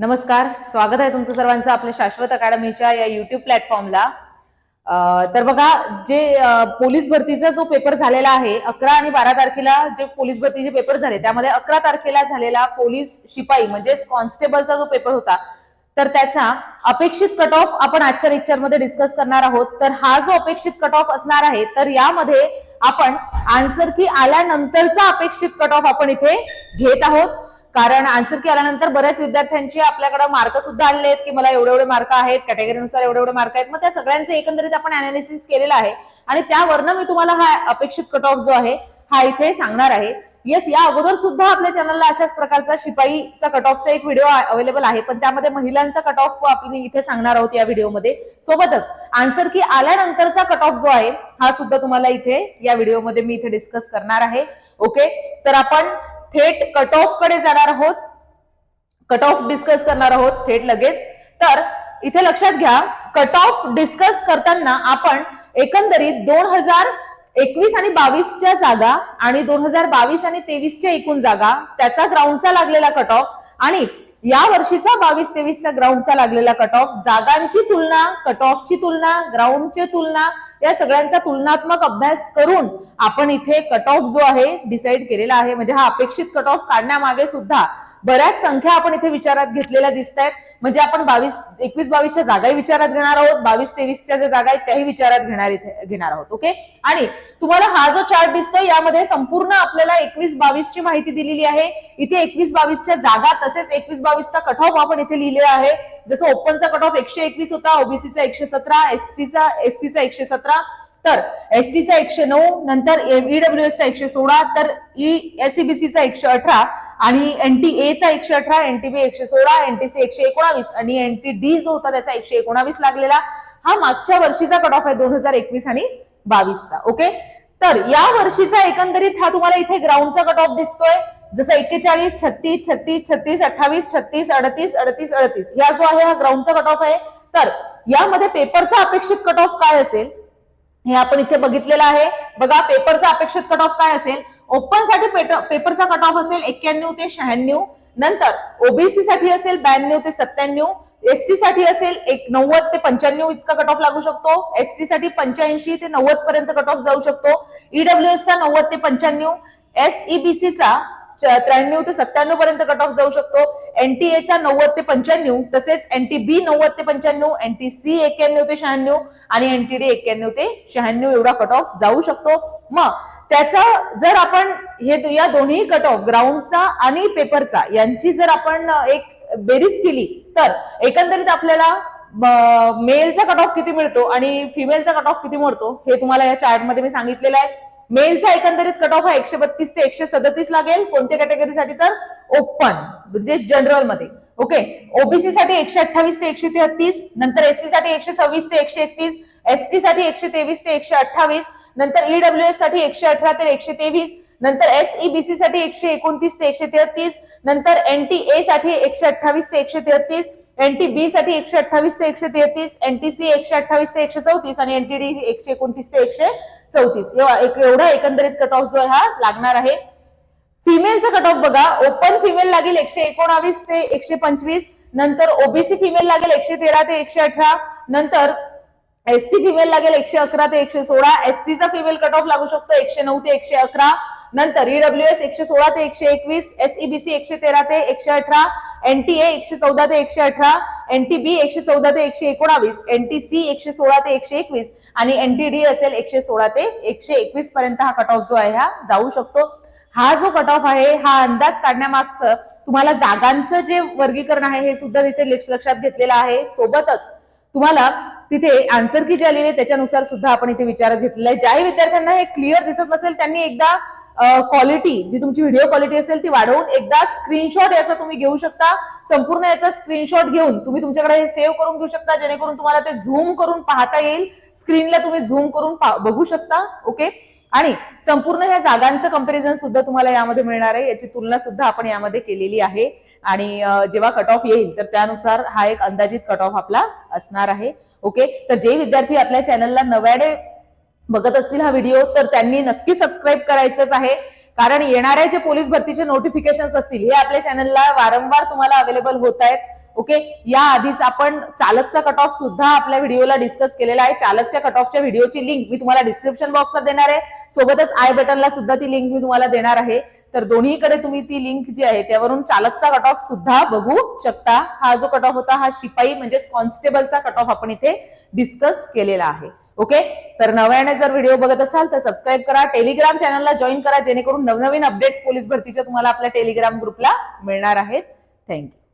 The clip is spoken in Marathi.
नमस्कार स्वागत आहे तुमचं सर्वांचं आपल्या शाश्वत अकॅडमीच्या या युट्यूब प्लॅटफॉर्मला तर बघा जे पोलीस भरतीचा जो पेपर झालेला आहे अकरा आणि बारा तारखेला जे पोलीस भरतीचे पेपर झाले त्यामध्ये अकरा तारखेला झालेला पोलीस शिपाई म्हणजेच कॉन्स्टेबलचा जो पेपर होता तर त्याचा अपेक्षित कट ऑफ आपण आजच्या लेक्चरमध्ये डिस्कस करणार आहोत. तर हा जो अपेक्षित कट ऑफ असणार आहे तर यामध्ये आपण आन्सर की आल्यानंतरचा अपेक्षित कट ऑफ आपण इथे घेत आहोत. कारण आन्सर की आल्यानंतर बऱ्याच विद्यार्थ्यांचे आपल्याकडे मार्क सुद्धा आले आहेत की मला एवढे एवढे मार्क आहेत कॅटेगरीनुसार एवढे एवढे मार्क आहेत. मग त्या सगळ्यांचे एकंदरीत आपण अनालिसिस केलेलं आहे. आणि त्यावरनं मी तुम्हाला हा अपेक्षित कट ऑफ जो आहे हा इथे सांगणार आहे. येस या अगोदर सुद्धा आपल्या चॅनलला अशाच प्रकारचा शिपाईचा कट ऑफचा एक व्हिडिओ अवेलेबल आहे. पण त्यामध्ये महिलांचा कट ऑफ आपण इथे सांगणार आहोत या व्हिडिओमध्ये सोबतच आन्सर की आल्यानंतरचा कट ऑफ जो आहे हा सुद्धा तुम्हाला इथे या व्हिडिओमध्ये मी इथे डिस्कस करणार आहे. ओके तर आपण थेट कट ऑफकडे जाणार आहोत. कट ऑफ डिस्कस करणार आहोत थेट लगेच. तर इथे लक्षात घ्या कट ऑफ डिस्कस करताना आपण एकंदरीत दोन हजार एकवीस आणि बावीसच्या जागा आणि दोन हजार बावीस आणि तेवीसच्या एकूण जागा त्याचा ग्राउंडचा लागलेला कट ऑफ आणि या वर्षीचा बावीस तेवीसचा ग्राउंडचा लागलेला कट ऑफ जागांची तुलना कट ऑफची तुलना ग्राउंडची तुलना या सगळ्यांचा तुलनात्मक अभ्यास करून आपण इथे कट ऑफ जो आहे डिसाईड केलेला आहे. म्हणजे हा अपेक्षित कट ऑफ काढण्यामागे सुद्धा बऱ्याच संख्या आपण इथे विचारात घेतलेल्या दिसत आहेत म्हणजे आपण बावीस एकवीस बावीसच्या जागाही विचारात घेणार आहोत बावीस तेवीसच्या ज्या जागा आहेत त्याही विचारात घेणार घेणार आहोत ओके? आणि तुम्हाला हा जो चार्ट दिसतोय यामध्ये संपूर्ण आपल्याला एकवीस बावीसची माहिती दिलेली आहे. इथे एकवीस बावीसच्या जागा तसेच एकवीस बावीसचा कट ऑफ आपण इथे लिहिलेला आहे. जसं ओपनचा कट ऑफ एकशे एकवीस होता ओबीसीचा एकशे सतरा एसटीचा एससीचा एकशे सतरा तर एसटीचा एकशे नऊ नंतर ईडब्ल्यूएसचा एकशे सोळा तर e, ई एसईबीसीचा एकशे अठरा आणि एनटी चा एकशे अठरा एनटीबी एकशे सोळा एनटीसी एकशे एकोणावीस आणि एनटी डी जो होता त्याचा एकशे एकोणावीस लागलेला. हा मागच्या वर्षीचा कट ऑफ आहे दोन हजार एकवीस आणि बावीसचा ओके तर या वर्षीचा एकंदरीत हा तुम्हाला इथे ग्राउंडचा कट ऑफ दिसतोय. जसं एक्केचाळीस छत्तीस छत्तीस छत्तीस अठ्ठावीस छत्तीस अडतीस अडतीस अडतीस. या जो आहे हा ग्राउंडचा कट ऑफ आहे. तर यामध्ये पेपरचा अपेक्षित कट ऑफ काय असेल? हे आपण इथे बघितलेलं आहे. बघा पेपरचा अपेक्षित कट ऑफ काय असेल? ओपनसाठी पेपरचा कट ऑफ असेल एक्क्याण्णव ते शहाण्णव. नंतर ओबीसी साठी असेल ब्याण्णव ते सत्त्याण्णव. एससी साठी असेल एक नव्वद ते पंच्याण्णव इतका कट ऑफ लागू शकतो. एसटी साठी पंच्याऐंशी ते नव्वद पर्यंत कट ऑफ जाऊ शकतो. ईडब्ल्यूएस चा नव्वद ते पंच्याण्णव. एसईबीसीचा त्र्याण्णव ते सत्त्याण्णव पर्यंत कट ऑफ जाऊ शकतो. एनटीए चा नव्वद ते पंच्याण्णव तसेच एनटी बी नव्वद ते पंच्याण्णव एनटी सी एक्याण्णव ते शहाण्णव आणि एनटीडी एक्क्याण्णव ते शहाण्णव एवढा कट ऑफ जाऊ शकतो. मग त्याचा जर आपण हे या दोन्ही कट ऑफ ग्राउंडचा आणि पेपरचा यांची जर आपण एक बेरीज केली तर एकंदरीत आपल्याला मेलचा कट ऑफ किती मिळतो आणि फिमेलचा कट ऑफ किती मिळतो हे तुम्हाला या चार्टमध्ये मी सांगितलेलं आहे. मेलचा एकंदरीत कट ऑफ हा एकशे बत्तीस ते एकशे सदतीस लागेल. कोणत्या कॅटेगरीसाठी तर? ओपन म्हणजे जनरलमध्ये. ओके ओबीसी साठी एकशे अठ्ठावीस ते एकशे तेहतीस नंतर एससी साठी एकशे सव्वीस ते एकशे एकतीस एसटी साठी एकशे तेवीस ते एकशे अठ्ठावीस नंतर ईडब्ल्यूएससाठी एकशे अठरा ते एकशे तेवीस नंतर एसईबीसी साठी एकशे एकोणतीस ते एकशे तेहतीस नंतर एनटीए साठी एकशे अठ्ठावीस ते एकशे तेहतीस एनटी बी साठी एकशे अठ्ठावीस ते एकशे तेहतीस एनटीसी एकशे अठ्ठावीस ते एकशे चौतीस आणि एनटीडी एकशे एकोणतीस ते एकशे चौतीस. एवढा एक- एकंदरीत कट ऑफ जो आहे हा लागणार आहे. फिमेलचा कट ऑफ बघा. ओपन फिमेल लागेल एकशे एकोणावीस ते एकशे पंचवीस. नंतर ओबीसी फिमेल लागेल एकशे तेरा ते एकशे अठरा. नंतर एससी फिमेल लागेल एकशे अकरा ते एकशे सोळा. एसटीचा फिमेल कट ऑफ लागू शकतो एकशे नऊ ते एकशे अकरा. नंतर ईडब्ल्यूएस एकशे सोळा ते एकशे एकवीस एसईबीसी एकशे तेरा ते एकशे अठरा एनटीए एकशे चौदा ते एकशे अठरा एनटीबी एकशे चौदा ते एकशे एकोणावीस एनटीसी एकशे सोळा ते एकशे एकवीस आणि एनटीडी असेल एकशे सोळा ते एकशे एकवीस पर्यंत हा कट ऑफ जो आहे हा जाऊ शकतो. हा जो कट ऑफ आहे हा अंदाज काढण्यामागचं तुम्हाला जागांचं जे वर्गीकरण आहे हे सुद्धा तिथे लक्ष- लक्षात घेतलेलं आहे. सोबतच तुम्हाला तिथे आन्सर की जे आलेले आहे त्याच्यानुसार सुद्धा आपण इथे विचारात घेतलेला आहे. ज्याही विद्यार्थ्यांना हे क्लिअर दिसत नसेल त्यांनी एकदा क्वालिटी जी तुमची व्हिडिओ क्वालिटी असेल ती वाढवून एकदा स्क्रीनशॉट याचा तुम्ही घेऊ शकता. संपूर्ण याचा स्क्रीनशॉट घेऊन तुम्ही तुमच्याकडे हे सेव्ह करून घेऊ शकता जेणेकरून तुम्हाला ते झूम करून पाहता येईल. स्क्रीनला तुम्ही झूम करून पा- बघू शकता ओके आणि संपूर्ण ह्या जागांचं कंपॅरिझन सुद्धा तुम्हाला यामध्ये मिळणार आहे. याची तुलना सुद्धा आपण यामध्ये केलेली आहे. आणि जेव्हा कट ऑफ येईल तर त्यानुसार हा एक अंदाजित कट ऑफ आपला असणार आहे ओके तर जे विद्यार्थी आपल्या चॅनलला नव्याने बघत असतील हा व्हिडिओ तर त्यांनी नक्की सबस्क्राईब करायचंच आहे. कारण येणाऱ्या जे पोलीस भरतीचे नोटिफिकेशन असतील हे आपल्या चॅनलला वारंवार तुम्हाला अवेलेबल होत आहेत. ओके? या आधीच आपण चालकचा कट ऑफ सुद्धा आपल्या व्हिडिओला डिस्कस केलेला आहे. चालकच्या कट ऑफच्या व्हिडिओची लिंक मी तुम्हाला डिस्क्रिप्शन बॉक्सला देणार आहे. सोबतच आय बटनला सुद्धा ती लिंक मी तुम्हाला देणार आहे. तर दोन्हीकडे तुम्ही ती लिंक जी आहे त्यावरून चालकचा कट ऑफ सुद्धा बघू शकता. हा जो कट ऑफ होता हा शिपाई म्हणजेच कॉन्स्टेबलचा कट ऑफ आपण इथे डिस्कस केलेला आहे. ओके? तर नव्याने जर व्हिडिओ बघत असाल तर सबस्क्राईब करा. टेलिग्राम चॅनलला जॉईन करा जेणेकरून नवनवीन अपडेट्स पोलीस भरतीच्या तुम्हाला आपल्या टेलिग्राम ग्रुपला मिळणार आहेत. थँक्यू